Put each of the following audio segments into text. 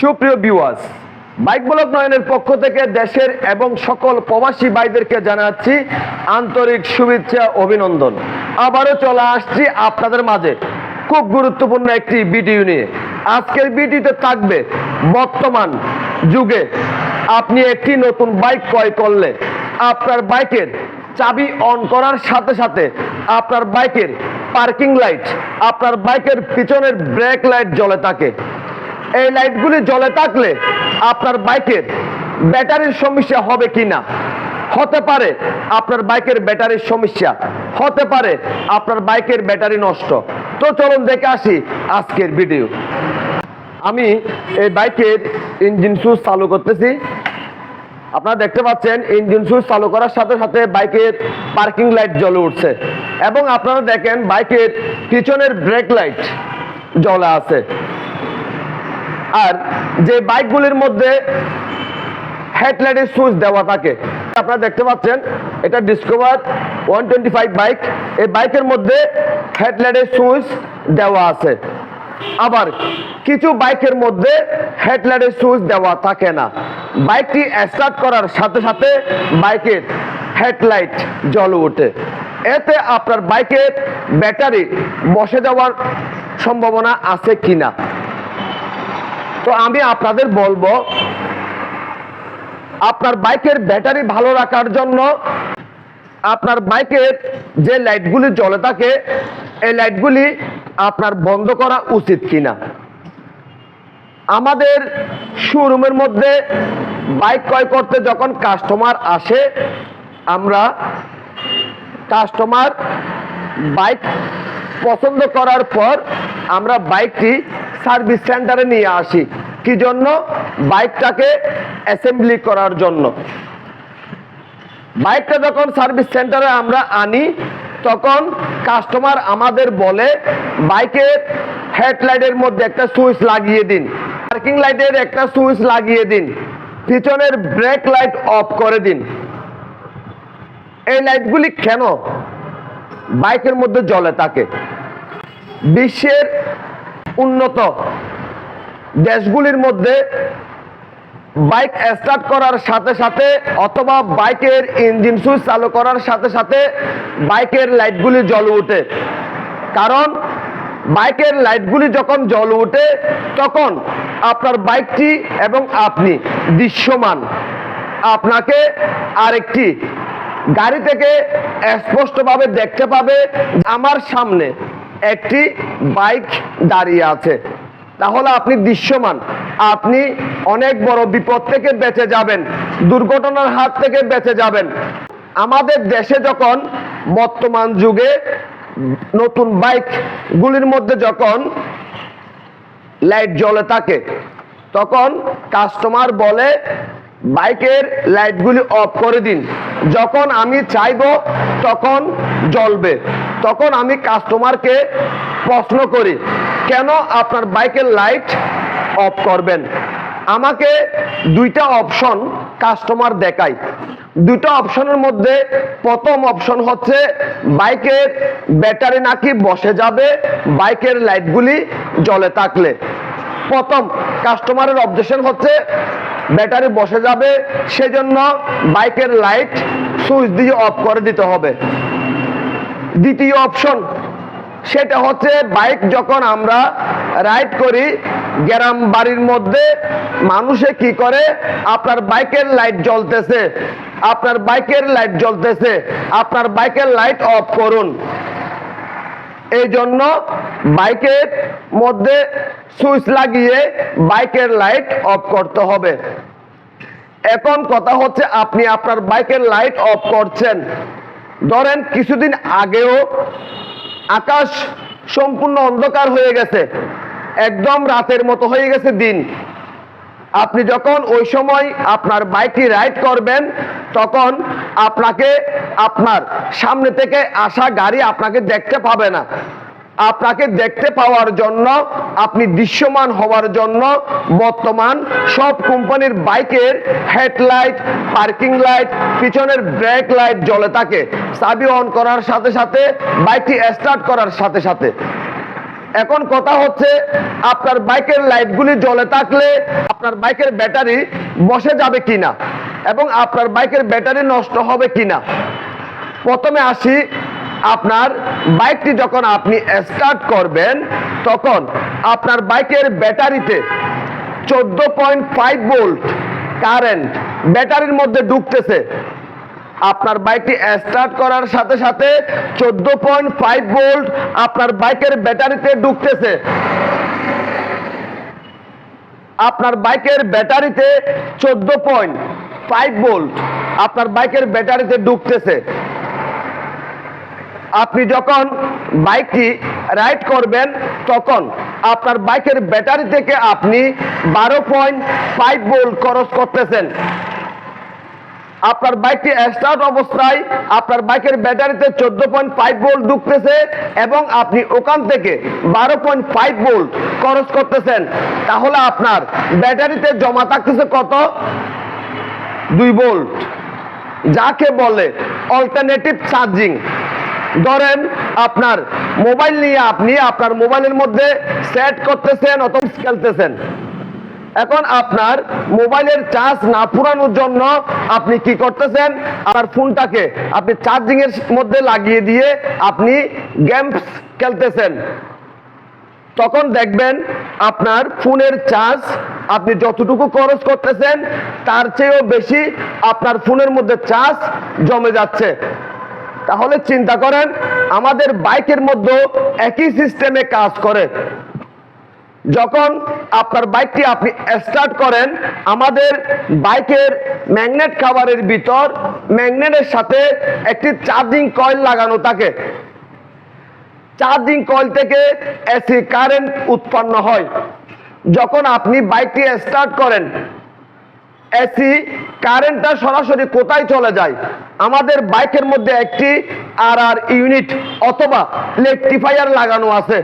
সুপ্রিয় viewers bike block নয়নের পক্ষ থেকে দেশের এবং সকল প্রবাসী ভাইদেরকে জানাচ্ছি আন্তরিক শুভেচ্ছা, অভিনন্দন। আবারও চলে আসছি আপনাদের মাঝে খুব গুরুত্বপূর্ণ একটি ভিডিও নিয়ে। আজকের ভিডিওতে থাকবে বর্তমান যুগে আপনি একটি নতুন বাইক ক্রয় করলে আপনার বাইকের চাবি অন করার সাথে সাথে আপনার বাইকের পার্কিং লাইট আপনার বাইকের পিছনের ব্রেক লাইট জ্বলে থাকে। এই লাইটগুলি জ্বলে থাকলে আপনার বাইকের ব্যাটারির সমস্যা হবে কি না? হতে পারে আপনার বাইকের ব্যাটারির সমস্যা, হতে পারে আপনার বাইকের ব্যাটারি নষ্ট। তো চলুন দেখে আসি আজকের ভিডিও। আমি এই বাইকের ইঞ্জিন সুইচ চালু করতেছি। আপনারা দেখতে পাচ্ছেন, ইঞ্জিন সুইচ চালু করার সাথে সাথে বাইকের পার্কিং লাইট জ্বলে উঠছে এবং আপনারা দেখেন বাইকের পিছনের ব্রেক লাইট জ্বলা আছে। আর যে বাইকগুলির মধ্যে হেডলাইটের সুইচ দেওয়া থাকে। আপনারা দেখতে পাচ্ছেন, এটা Discover one twenty five bike এই বাইকের মধ্যে হেডলাইটের সুইচ দেওয়া আছে। আবার কিছু বাইকের মধ্যে হেডলাইটের সুইচ দেওয়া থাকে না। বাইকটি স্টার্ট করার সাথে সাথে বাইকের হেডলাইট জ্বলে ওঠে। এতে আপনার বাইকের ব্যাটারি বসে যাওয়ার সম্ভাবনা আছে কিনা? তো আমি আপনাদের বলব, আপনার বাইকের ব্যাটারি ভালো রাখার জন্য আপনার বাইকের যে লাইটগুলি জ্বলে থাকে, এই লাইটগুলি আপনার বন্ধ করা উচিত কিনা। আমাদের শোরুমের মধ্যে বাইক ক্রয় করতে যখন কাস্টমার আসে, আমরা কাস্টমার বাইক পছন্দ করার পর আমরা বাইকটি সার্ভিস সেন্টারে নিয়ে আসি। কি জন্য? বাইকটাকে অ্যাসেম্বলি করার জন্য। বাইকটা যখন সার্ভিস সেন্টারে আমরা আনি, তখন কাস্টমার আমাদের বলে, বাইকের হেডলাইটের মধ্যে একটা সুইচ লাগিয়ে দিন। পার্কিং লাইটের একটা সুইচ লাগিয়ে দিন। পিছনের ব্রেক লাইট অফ করে দিন। এই লাইটগুলি কেন? বাইকের মধ্যে জলে থাকে বিশ্বের উন্নত। দেশগুলির মধ্যে বাইক স্টার্ট করার সাথে সাথে অথবা বাইকের ইঞ্জিন সুইচ চালু করার সাথে সাথে বাইকের লাইটগুলি জ্বলে ওঠে কারণ বাইকের লাইটগুলি যখন জ্বলে ওঠে তখন আপনার বাইকটি এবং আপনি দৃশ্যমান। আপনাকে আরেকটি গাড়ি থেকে স্পষ্টভাবে দেখতে পাবে আমার সামনে একটি বাইক দাঁড়িয়ে আছে। তাহলে আপনি দৃশ্যমান। আপনি অনেক বড় বিপদ থেকে বেঁচে যাবেন, দুর্ঘটনার হাত থেকে বেঁচে যাবেন। আমাদের দেশে যখন বর্তমান যুগে নতুন বাইক গুলির মধ্যে যখন লাইট জ্বলে থাকে, তখন কাস্টমার বলে, বাইকের লাইটগুলি অফ করে দিন। যখন আমি চাইব তখন জ্বলবে। তখন আমি কাস্টমারকে প্রশ্ন করি, কেন আপনার বাইকের লাইট অফ করবেন? আমাকে দুইটা অপশন কাস্টমার দেখায়। দুটো অপশনের মধ্যে প্রথম অপশন হচ্ছে, বাইকের ব্যাটারি নাকি বসে যাবে, বাইকের লাইটগুলি জ্বলে থাকলে। প্রথম কাস্টমারের অবজেকশন হচ্ছে, ব্যাটারি বসে যাবে, সেজন্য বাইকের লাইট সুইচ দিয়ে অফ করে দিতে হবে। দ্বিতীয় অপশন, সেটা হচ্ছে বাইক যখন আমরা রাইড করি গ্রাম বাড়ির মধ্যে, মানুষে কি করে? আপনার বাইকের লাইট জ্বলতেছে, আপনার বাইকের লাইট জ্বলতেছে, আপনার বাইকের লাইট অফ করুন। এই জন্য বাইকের মধ্যে সুইচ লাগিয়ে বাইকের লাইট অফ করতে হবে। এখন কথা হচ্ছে আপনি আপনার বাইকের লাইট অফ করছেন। ধরেন কিছুদিন আগেও আকাশ সম্পূর্ণ অন্ধকার হয়ে গেছে। একদম রাতের মতো হয়ে গেছে দিন। আপনি যখন ওই সময় আপনার বাইকটি রাইড করবেন, তখন আপনাকে আপনার সামনে থেকে আসা গাড়ি আপনাকে দেখতে পাবে না। আপনাকে দেখতে পাওয়ার জন্য, আপনি দৃশ্যমান হওয়ার জন্য বর্তমান সব কোম্পানির বাইকের হেডলাইট, পার্কিং লাইট, পিছনের ব্রেক লাইট জ্বলে থাকে। চাবি অন করার সাথে সাথে, বাইকটি স্টার্ট করার সাথে সাথে। এখন কথা হচ্ছে, আপনার বাইকের লাইটগুলি জ্বলে থাকলে আপনার বাইকের ব্যাটারি বসে যাবে কিনা? এবং আপনার বাইকের ব্যাটারি নষ্ট হবে কিনা? প্রথমে আসি আপনার বাইকটি যখন আপনি স্টার্ট করবেন, তখন আপনার বাইকের ব্যাটারিতে চোদ্দ পয়েন্ট ফাইভ ভোল্ট কারেন্ট ব্যাটারির মধ্যে ঢুকতেছে। আপনার বাইকটি স্টার্ট করার সাথে সাথে চোদ্দ পয়েন্ট ফাইভ ভোল্ট আপনার বাইকের ব্যাটারিতে ঢুকতেছে। আপনার বাইকের ব্যাটারিতে চোদ্দ পয়েন্ট ফাইভ ভোল্ট আপনার বাইকের ব্যাটারিতে ঢুকতেছে। আপনি যখন বাইকটি রাইড করবেন, তখন আপনার বাইকের ব্যাটারি থেকে আপনি বারো পয়েন্ট ফাইভ ভোল্ট খরচ করতেছেন। আপনার বাইকটি স্টার্ট অবস্থায় আপনার বাইকের ব্যাটারিতে চোদ্দ পয়েন্ট ফাইভ ভোল্ট ঢুকতেছে এবং আপনি ওখান থেকে বারো পয়েন্ট ফাইভ ভোল্ট খরচ করতেছেন। তাহলে আপনার ব্যাটারিতে জমা থাকতেছে কত? দুই ভোল্ট। যাকে বলে অল্টারনেটিভ চার্জিং ধরেন আপনার মোবাইল নিয়ে আপনি আপনার মোবাইলের মধ্যে সেট করতেছেন অথবা খেলতেছেন। এখন আপনার মোবাইলের চার্জ না পুরানোর জন্য আপনি কি করতেছেন? আপনার ফোনটাকে আপনি চার্জিং এর মধ্যে লাগিয়ে দিয়ে আপনি গেমস খেলতেছেন। তখন দেখবেন আপনার ফোনের চার্জ আপনি যতটুকু খরচ করতেছেন, তার চেয়েও বেশি আপনার ফোনের মধ্যে চার্জ জমে যাচ্ছে। তাহলে চিন্তা করেন, আমাদের বাইকের মধ্যে একই সিস্টেমে কাজ করে। যখন আপনার বাইকটি আপনি স্টার্ট করেন, আমাদের বাইকের ম্যাগনেট খাবারের ভিতর ম্যাগনেটের সাথে একটি চার্জিং কয়েল লাগানো থাকে। চার্জিং কয়েল থেকে এসি কারেন্ট উৎপন্ন হয়। যখন আপনি বাইকটি স্টার্ট করেন এসি, কারেন্টটা সরাসরি কোথায় চলে যায়? আমাদের বাইকের মধ্যে একটি আর আর ইউনিট অথবা লেকটিফায়ার লাগানো আছে।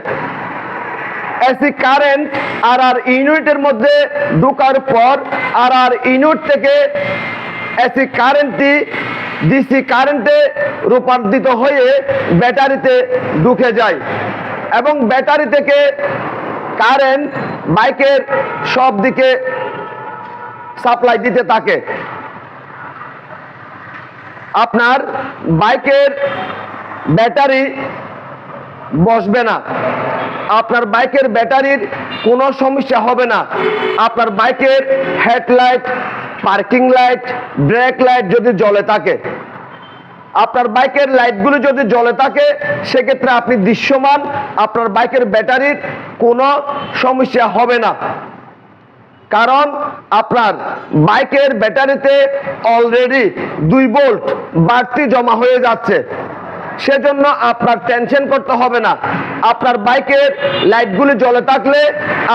এসি, কারেন্ট আর আর ইউনিটের মধ্যে ঢোকার পর আর আর ইউনিট থেকে এসি, কারেন্টটি ডিসি কারেন্টে রূপান্তরিত হয়ে ব্যাটারিতে ঢুকে যায় এবং ব্যাটারি থেকে কারেন্ট বাইকের সব দিকে সাপ্লাই দিতে থাকে। আপনার বাইকের ব্যাটারি বসবে না। আপনার বাইকের ব্যাটারির কোনো সমস্যা হবে না। আপনার বাইকের headlight, parking light, brake light যদি জ্বলে থাকে, আপনার বাইকের লাইটগুলো যদি জ্বলে থাকে, সেক্ষেত্রে আপনি দৃশ্যমান, আপনার বাইকের ব্যাটারির কোনো সমস্যা হবে না। কারণ আপনার বাইকের ব্যাটারিতে অলরেডি দুই ভোল্ট বাড়তি জমা হয়ে যাচ্ছে। সেজন্য আপনার টেনশন করতে হবে না। আপনার বাইকের লাইটগুলি জ্বলে থাকলে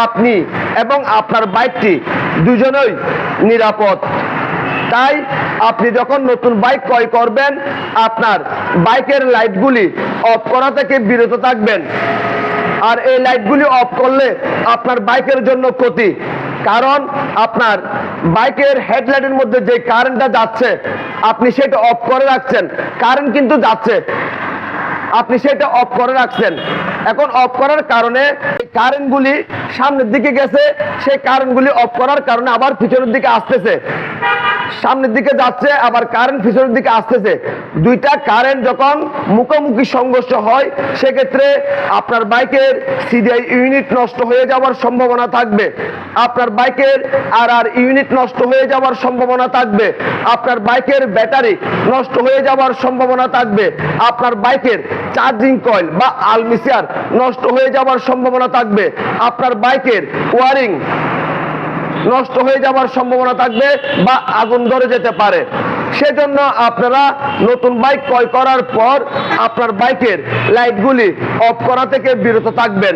আপনি এবং আপনার বাইকটি দুজনেই নিরাপদ। তাই আপনি যখন নতুন বাইক ক্রয় করবেন, আপনার বাইকের লাইটগুলি অফ করা থেকে বিরত থাকবেন। আর এই লাইটগুলি অফ করলে আপনার বাইকের জন্য ক্ষতি। কারণ আপনার বাইকের হেডলাইটের মধ্যে যে কারেন্টটা যাচ্ছে, আপনি সেটা অফ করে রাখছেন। কারেন্ট কিন্তু যাচ্ছে। আপনি সেটা অফ করে রাখছেন। এখন অফ করার কারণে কারেন্টগুলি সামনের দিকে গেছে, সেই কারেন্টগুলি অফ করার কারণে আবার পিছনের দিকে আসতেছে। সামনের দিকে যাচ্ছে, আবার কারেন্ট পিছনের দিকে আসতেছে। দুইটা কারেন্ট যখন মুখোমুখি সংঘর্ষ হয়, সেক্ষেত্রে আপনার বাইকের সিডিআই ইউনিট নষ্ট হয়ে যাওয়ার সম্ভাবনা থাকবে। আপনার বাইকের আর আর ইউনিট নষ্ট হয়ে যাওয়ার সম্ভাবনা থাকবে। আপনার বাইকের ব্যাটারি নষ্ট হয়ে যাওয়ার সম্ভাবনা থাকবে। আপনার বাইকের চার্জিং কয়েল বা আলমিসিয়ার নষ্ট হয়ে যাওয়ার সম্ভাবনা থাকবে। আপনার বাইকের ওয়ারিং নষ্ট হয়ে যাওয়ার সম্ভাবনা থাকবে বা আগুন ধরে যেতে পারে। সেজন্য আপনারা নতুন বাইক ক্রয় করার পর আপনার বাইকের লাইটগুলি অফ করা থেকে বিরত থাকবেন।